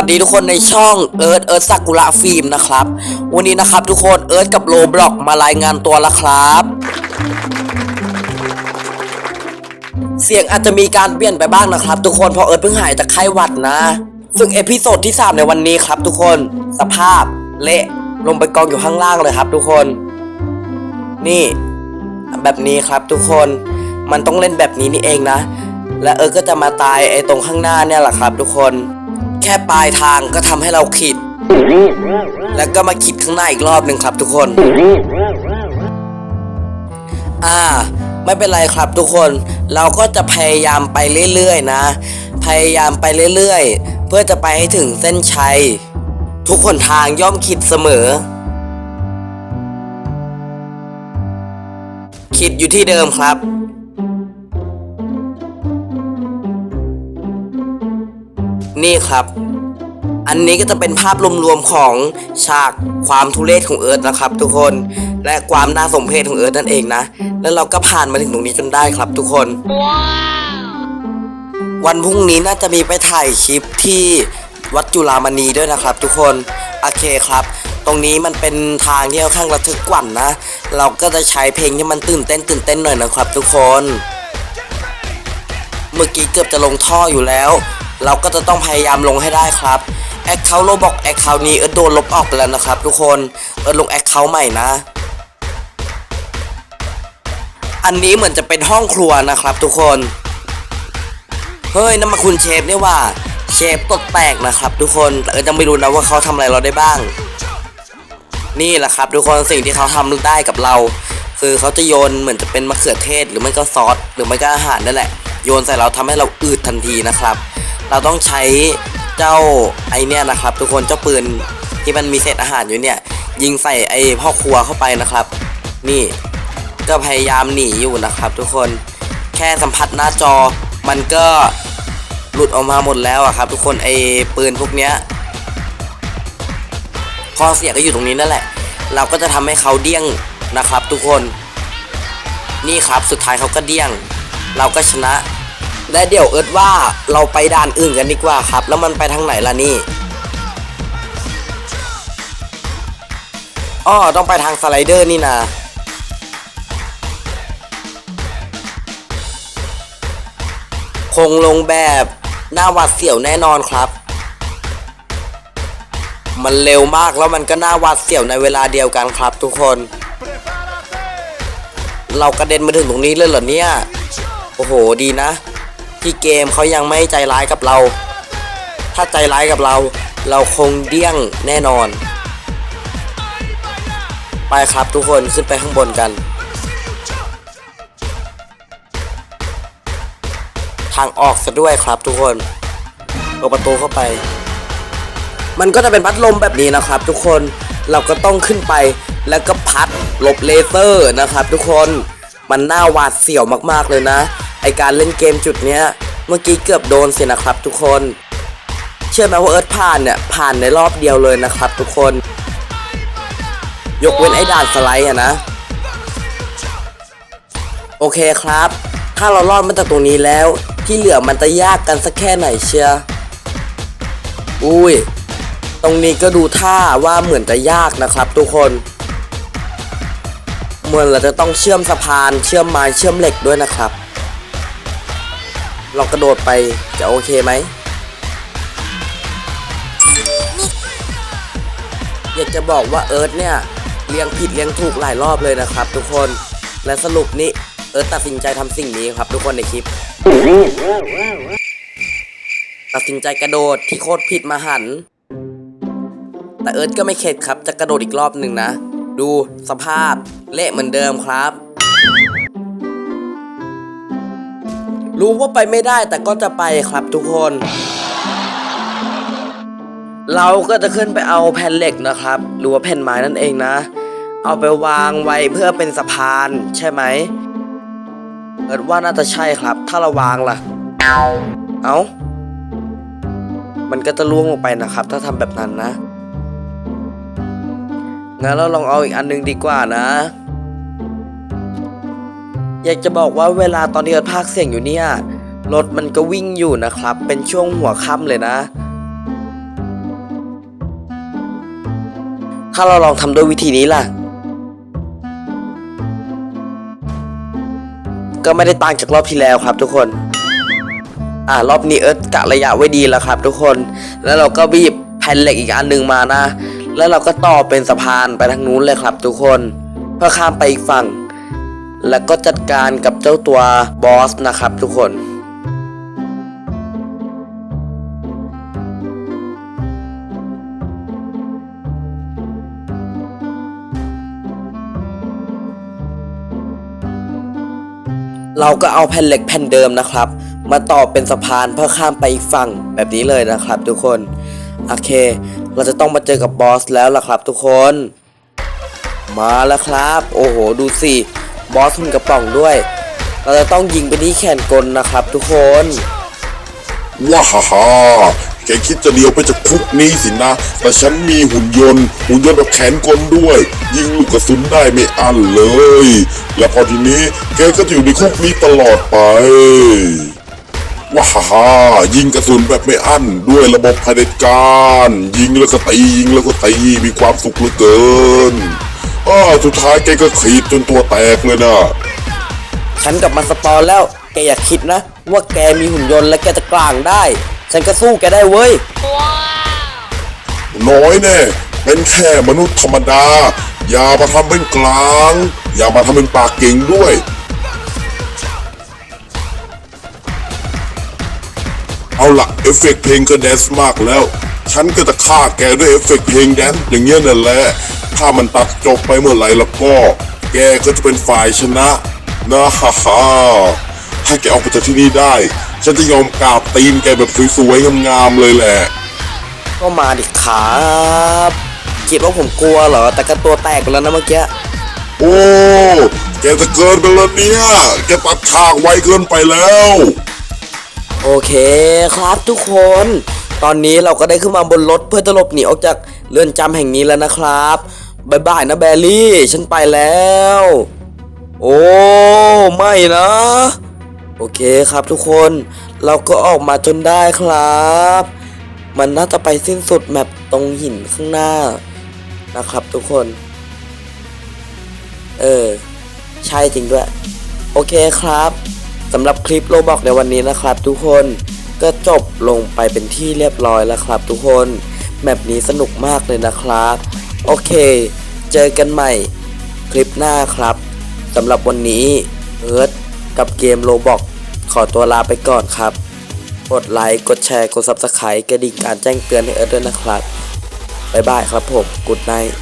วัสดีทุกคนในช่องเอิร์ธเอิร์ธซากุระฟิล์มนะครับ วันนี้นะครับทุกคนเอิร์ธกับโลบล็อกมารายงานตัวแล้วครับ เสียงอาจจะมีการเปลี่ยนไปบ้างนะครับ ทุกคนเพราะเอิร์ธเพิ่งหายจากไข้หวัดนะ ซึ่งเอพิโซดที่ 3 ในวันนี้ครับ ทุกคนสภาพเละลงไปกองอยู่ข้างล่างเลยครับ ทุกคน นี่ แบบนี้ครับทุกคนมันต้องเล่นแบบนี้นี่เองนะ และเออก็จะมาตายไอ้ตรงข้างหน้าเนี่ยแหละครับ ทุกคน ค่ปลายทางก็ทำให้เราขิดแล้วก็มาขิดข้างหน้าอีกรอบหนึ่งครับทุกคน อ่า ไม่เป็นไรครับทุกคน เราก็จะพยายามไปเรื่อยๆนะ พยายามไปเรื่อยๆ เพื่อจะไปให้ถึงเส้นชัย ทุกคนทางย่อมคิดเสมอคิดอยู่ที่เดิมครับ นี่ครับ อันนี้ก็จะเป็นภาพรวมๆของฉากความทุเรศของเอิร์ธนะครับ ทุกคน และความน่าสมเพชของเอิร์ธนั่นเองนะ แล้วเราก็ผ่านมาถึงตรงนี้จนได้ครับ ทุกคน วันพรุ่งนี้น่าจะมีไปถ่ายคลิปที่วัดจุฬามณีด้วยนะครับ ทุกคน โอเคครับตรงนี้มันเป็นทางที่ค่อนข้างระทึกกว่านะ เราก็จะใช้เพลงที่มันตื่นเต้นตื่นเต้นหน่อยนะครับทุกคน เมื่อกี้เกือบจะลงท่ออยู่แล้ว เราก็จะต้องพยายามลงให้ได้ครับแอคเคาท์โลบอกแอคเคาท์นี้เออโดนลบออกไปแล้วนะครับ ทุกคนเออลงแอคเคาท์ใหม่นะ อันนี้เหมือนจะเป็นห้องครัวนะครับ ทุกคน เฮ้ยนั่นมาคุณเชฟนี่ว่าเชฟตดแตกนะครับ ทุกคนแต่เออยังไม่รู้นะว่าเขาทำอะไรเราได้บ้าง นี่แหละครับ ทุกคนสิ่งที่เขาทำได้กับเรา คือเขาจะโยนเหมือนจะเป็นมะเขือเทศ หรือไม่ก็ซอสหรือไม่ก็อาหารนั่นแหละโยนใส่เราทำให้เราอืดทันทีนะครับ เราต้องใช้เจ้าไอเนี่ยนะครับ ทุกคนเจ้าปืนที่มันมีเศษอาหารอยู่เนี่ย ยิงใส่ไอพ่อครัวเข้าไปนะครับ นี่ก็พยายามหนีอยู่นะครับ ทุกคนแค่สัมผัสหน้าจอมันก็หลุดออกมาหมดแล้วอะครับ ทุกคนไอปืนพวกเนี้ยข้อเสียก็อยู่ตรงนี้นั่นแหละ เราก็จะทำให้เขาเดี้ยงนะครับ ทุกคน นี่ครับสุดท้ายเขาก็เดี้ยง เราก็ชนะ และเดี๋ยวเอิร์ดว่าเราไปด่านอื่นกันดีกว่าครับ แล้วมันไปทางไหนล่ะนี่อ้อต้องไปทางสไลเดอร์นี่นะคงลงแบบหน้าหวัดเสียวแน่นอนครับ มันเร็วมากแล้วมันก็น่าหวาดเสียวในเวลาเดียวกันครับทุกคน เรากระเด็นมาถึงตรงนี้เลยเหรอเนี่ย โอ้โหดีนะ ที่เกมเขายังไม่ใจร้ายกับเรา ถ้าใจร้ายกับเรา เราคงเดี้ยงแน่นอน ไปครับทุกคนขึ้นไปข้างบนกัน ทางออกซะด้วยครับทุกคนเปิดประตูเข้าไป มันก็จะเป็นพัดลมแบบนี้นะครับ ทุกคนเราก็ต้องขึ้นไปแล้วก็พัดหลบเลเซอร์นะครับ ทุกคนมันน่าหวาดเสียวมากๆเลยนะ ไอการเล่นเกมจุดเนี้ย เมื่อกี้เกือบโดนเสินะครับทุกคน เชื่อไหมว่าเอิร์ธผ่านเนี่ยผ่านในรอบเดียวเลยนะครับทุกคน ยกเว้นไอด่านสไลด์อะนะ โอเคครับ ถ้าเรารอดมาจากตรงนี้แล้ว ที่เหลือมันจะยากกันสักแค่ไหนเชียร์อุ้ย ตรงนี้ก็ดูท่าว่าเหมือนจะยากนะครับทุกคนเหมือนเราจะต้องเชื่อมสะพานเชื่อมไม้เชื่อมเหล็กด้วยนะครับ เรากระโดดไปจะโอเคไหม อยากจะบอกว่าเอิร์ธเนี่ยเลี้ยงผิดเลี้ยงถูกหลายรอบเลยนะครับ ทุกคน และสรุปนี้เอิร์ธตัดสินใจทำสิ่งนี้ครับ ทุกคนในคลิป ตัดสินใจกระโดดที่โคตรผิดมาหัน แต่เอิร์ธก็ไม่เข็ดครับจะกระโดดอีกรอบหนึ่งนะ ดูสภาพเละเหมือนเดิมครับ รู้ว่าไปไม่ได้แต่ก็จะไปครับทุกคน เราก็จะขึ้นไปเอาแผ่นเหล็กนะครับหรือว่าแผ่นไม้นั่นเองนะ เอาไปวางไว้เพื่อเป็นสะพานใช่ไหมเอิร์ธว่าน่าจะใช่ครับ ถ้าเราวางล่ะ เอามันก็จะล่วงลงไปนะครับ ถ้าทำแบบนั้นนะงั้นเราลองเอาอีกอันหนึงดีกว่านะ อยากจะบอกว่าเวลาตอนที่เราพากเสียงอยู่เนี่ยรถมันก็วิ่งอยู่นะครับ เป็นช่วงหัวค่ำเลยนะ ถ้าเราลองทำด้วยวิธีนี้ล่ะ ก็ไม่ได้ต่างจากรอบที่แล้วครับทุกคนอ่ารอบนี้เอิร์ธกะระยะไว้ดีแล้วครับทุกคน แล้วเราก็บีบแผ่นเหล็กอีกอันหนึ่งมานะ แล้วเราก็ต่อเป็นสะพานไปทางนู้นเลยครับทุกคน เพื่อข้ามไปอีกฝั่ง แล้วก็จัดการกับเจ้าตัวบอสนะครับทุกคนเราก็เอาแผ่นเหล็กแผ่นเดิมนะครับ มาต่อเป็นสะพานเพื่อข้ามไปอีกฝั่งแบบนี้เลยนะครับทุกคน โอเค เราจะต้องมาเจอกับบอสแล้วล่ะครับทุกคน มาแล้วครับ โอ้โห ดูสิ บอสหุ่นกระป๋องด้วย เราจะต้องยิงไปที่แขนกลนะครับ ทุกคนว้าฮ่าฮ่าแกคิดจะเดียวไปจากคุกนี้สินะ แต่ฉันมีหุ่นยนต์ หุ่นยนต์แบบแขนกลด้วย ยิงลูกกระสุนได้ไม่อั้นเลย และพอทีนี้แกก็จะอยู่ในคุกนี้ตลอดไปว้าฮ่าฮ่ายิงกระสุนแบบไม่อั้นด้วยระบบเผด็จการ ยิงแล้วก็ตียิงแล้วก็ตีมีความสุขเหลือเกิน อ้าสุดท้ายแกก็ขีดจนตัวแตกเลยนะฉันกลับมาสปอนแล้ว แกอย่าคิดนะ ว่าแกมีหุ่นยนต์และแกจะกลางได้ ฉันก็สู้แกได้เว้ย น้อยแน่เป็นแค่มนุษย์ธรรมดา อย่ามาทำเป็นกลาง อย่ามาทำเป็นปากเก่งด้วย เอาละเอฟเฟกต์เพลงก็แดนซ์มากแล้ว ฉันก็จะฆ่าแกด้วยเอฟเฟกต์เพลงแดนซ์อย่างเงี้ยนั่นแหละ ถ้ามันตัดจบไปเมื่อไหร่แล้วก็ แกก็จะเป็นฝ่ายชนะนะฮ่าฮ่าถ้าแกออกไปจากที่นี่ได้ ฉันจะยอมกราบตีนแกแบบสวยๆงามๆเลยแหละก็มาดิครับคิดว่าผมกลัวเหรอ แต่ก็ตัวแตกไปแล้วนะเมื่อกี้โอ้แกจะเกินไปแล้วเนี่ยแกตัดฉากไวเกินไปแล้ว โอเคครับทุกคน ตอนนี้เราก็ได้ขึ้นมาบนรถเพื่อจะหลบหนีออกจากเรือนจำแห่งนี้แล้วนะครับ บายบายนะแบลลี่ ฉันไปแล้ว โอ้ไม่นะ โอเคครับทุกคนเราก็ออกมาจนได้ครับ มันน่าจะไปสิ้นสุดแมปตรงหินข้างหน้านะครับทุกคน เออ ใช่จริงด้วย โอเคครับสำหรับคลิปโลบอกในวันนี้นะครับ ทุกคนก็จบลงไปเป็นที่เรียบร้อยแล้วครับ ทุกคนแมปนี้สนุกมากเลยนะครับ โอเค เจอกันใหม่คลิปหน้าครับสำหรับวันนี้เอิร์ธกับเกมโลบอกขอตัวลาไปก่อนครับ กดไลค์ กดแชร์ กด Subscribe กระดิ่งการแจ้งเตือนให้เอิร์ธด้วยนะครับ บ๊ายบายครับผม กุดไนท์